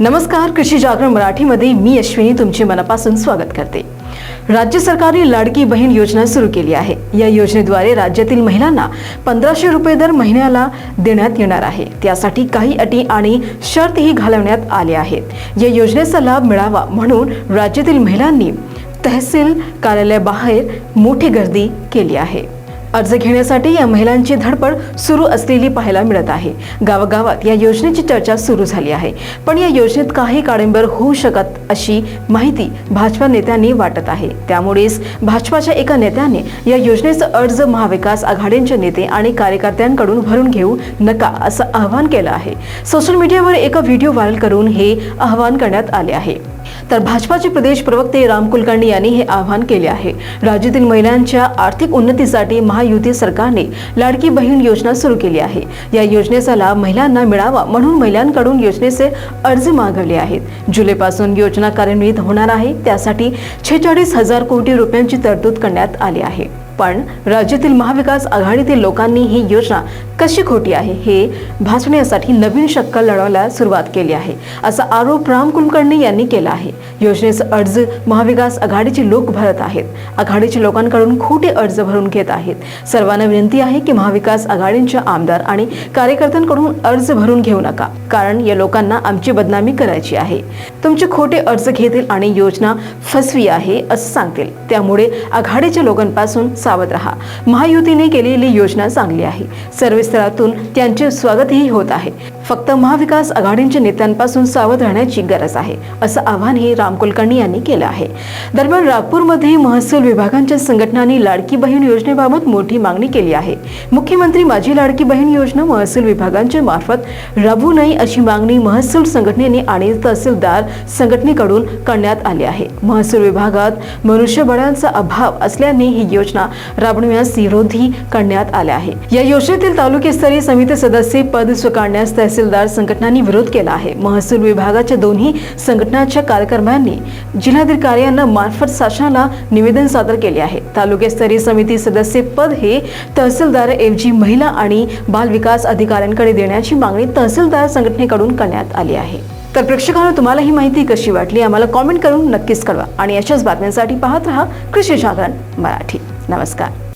नमस्कार कृषी जागरण मराठीमध्ये मी अश्विनी तुमचे मनापासून स्वागत करते. राज्य सरकारने लाडकी बहीण योजना सुरू केली आहे. या योजनेद्वारे राज्यातील महिलांना पंधराशे रुपये दर महिन्याला देण्यात येणार आहे. त्यासाठी काही अटी आणि शर्तही घालवण्यात आल्या आहेत. या योजनेचा लाभ मिळावा म्हणून राज्यातील महिलांनी तहसील कार्यालयाबाहेर मोठी गर्दी केली आहे. अर्ज घेण्यासाठी या महिलांची धडपड सुरू असलेली पाहायला मिळत आहे. गावागावात या योजनेची चर्चा सुरू झाली आहे. पण या योजनेत काही काळिंबर होऊ शकत अशी माहिती भाजपा नेत्यांनी वाटत आहे. त्यामुळेच भाजपाच्या एका नेत्याने या योजनेचा अर्ज महाविकास आघाडींचे नेते आणि कार्यकर्त्यांकडून भरून घेऊ नका असं आवाहन केलं आहे. सोशल मीडियावर एका व्हिडिओ व्हायरल करून हे आवाहन करण्यात आले आहे. तर भाजपाचे प्रदेश प्रवक्ते राम कुलकर्णी यांनी हे आवाहन केले आहे. राज्यातील महिलांच्या आर्थिक उन्नतीसाठी महायुती सरकारने लाडकी बहीण योजना सुरू केली आहे. या योजनेचा लाभ महिलांना मिळावा म्हणून महिलांकडून योजनेचे अर्ज मागवले आहेत. जुलैपासून योजना कार्यान्वित होणार आहे. त्यासाठी छेचाळीस हजार कोटी रुपयांची तरतूद करण्यात आली आहे. पण राज्यातील महाविकास आघाडीतील लोकांनी ही योजना कशी खोटी आहे हे भासण्यासाठी नवीन शक्कल लढवायला सुरुवात केली आहे असा आरोप राम कुलकर्णी यांनी केला आहे. योजनेचा अर्ज महाविकास आघाडीचे लोक भरत आहेत. आघाडीच्या लोकांकडून खोटे अर्ज भरून घेत आहेत. सर्वांना विनंती आहे की महाविकास आघाडींच्या आमदार आणि कार्यकर्त्यांकडून अर्ज भरून घेऊ नका कारण या लोकांना आमची बदनामी करायची आहे. तुमचे खोटे अर्ज घेतील आणि योजना फसवी आहे असं सांगतील. त्यामुळे आघाडीच्या लोकांपासून सावध रहा. महायुतीने केलेली योजना चांगली आहे. सर्व स्तरातून त्यांचे स्वागतही होत आहे. फक्त महाविकास आघाडीच्या नेत्यांपासून सावध राहण्याची गरज आहे असं आवाहनही राम कुलकर्णी यांनी केलं आहे. दरम्यान नागपूरमध्ये महसूल विभागांच्या संघटनांनी लाडकी बहीण योजनेबाबत मोठी मागणी केली आहे. मुख्यमंत्री माझी लाडकी बहीण योजना महसूल विभागांच्या मार्फत राबवू नये अशी मागणी महसूल संघटनेने आणि तहसीलदार संघटनेकडून करण्यात आली आहे. महसूल विभागात मनुष्यबळांचा अभाव असल्याने ही योजना राबविण्यास विरोधी करण्यात आल्या आहे. या योजनेतील तालुकेस्तरीय समिती सदस्य पद स्वीकारण्यास तहसील तहसीलदार संघटनांनी विरोध केला आहे. महसूल विभागाच्या दोन्ही संघटनांच्या कार्यक्रमांनी जिल्हाधिकाऱ्यांना मार्फत शासनाला निवेदन सादर केले आहे. तालुकास्तरीय समिती सदस्य पद हे तहसीलदार ऐवजी महिला आणि बाल विकास अधिकाऱ्यांकडे देण्याची मागणी तहसीलदार संघटनेकडून करण्यात आली आहे. तर प्रेक्षकांना तुम्हाला ही माहिती कशी वाटली? आम्हाला कॉमेंट करून नक्कीच कळवा. आणि अशाच बातम्यांसाठी पाहत रहा कृषी जागरण मराठी. नमस्कार.